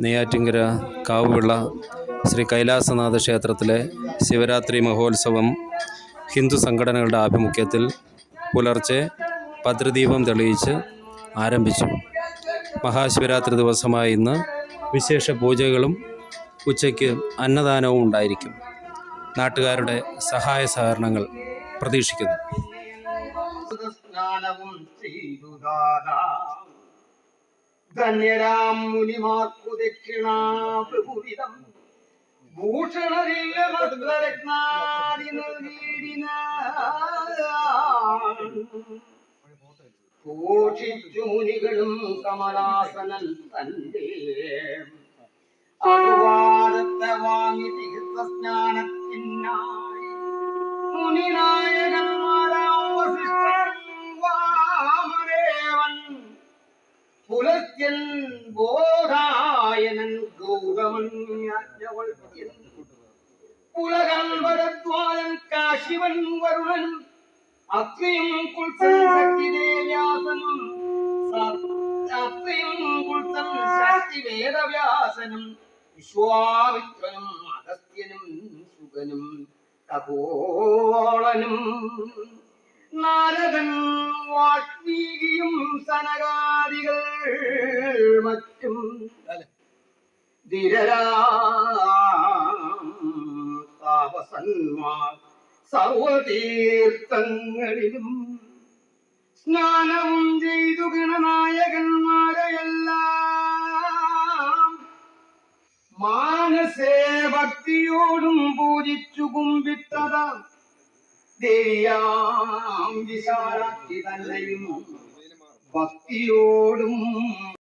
നെയ്യാറ്റിങ്കര കാവുവിള ശ്രീ കൈലാസനാഥ ക്ഷേത്രത്തിലെ ശിവരാത്രി മഹോത്സവം ഹിന്ദു സംഘടനകളുടെ ആഭിമുഖ്യത്തിൽ പുലർച്ചെ ഭദ്രദീപം തെളിയിച്ച് ആരംഭിച്ചു. മഹാശിവരാത്രി ദിവസമായ ഇന്ന് വിശേഷ പൂജകളും ഉച്ചയ്ക്ക് അന്നദാനവും ഉണ്ടായിരിക്കും. നാട്ടുകാരുടെ സഹായ സഹകരണങ്ങൾ പ്രതീക്ഷിക്കുന്നു. ധന്യരാം മുനിമാർക്കു ദക്ഷിണാഭുവിധം ഭൂഷണരില്ല പോഷിച്ചു മുനികളും കമലാസനൻ തന്റെ അനുവാദത്തെ വാങ്ങി തീർത്ഥ സ്നാനത്തിനായി മുനിനായകന്മാരാം പുലകൻ വരദ്വാരൻ കാശിവൻ വരുണൻ അത്രയും കുൽസൻ ശക്തിദേവ്യാസനും അത്രയും കുൽസൻ ശക്തി വേദവ്യാസനും വിശ്വാമിത്രനും അഗസ്ത്യനും സുഗനും തപോളനും. നാരദൻ വാൽമീകിയും സനകാദികൾ മറ്റും. ധീരരാം സർവതീർത്ഥങ്ങളിലും സ്നാനവും ചെയ്തു ഗണനായകന്മാരെയെല്ലാം മാനസേ ഭക്തിയോടും പൂജിച്ചു കുമ്പിട്ടത ദേവിയാം വിശാലാക്കി തന്നെയും ഭക്തിയോടും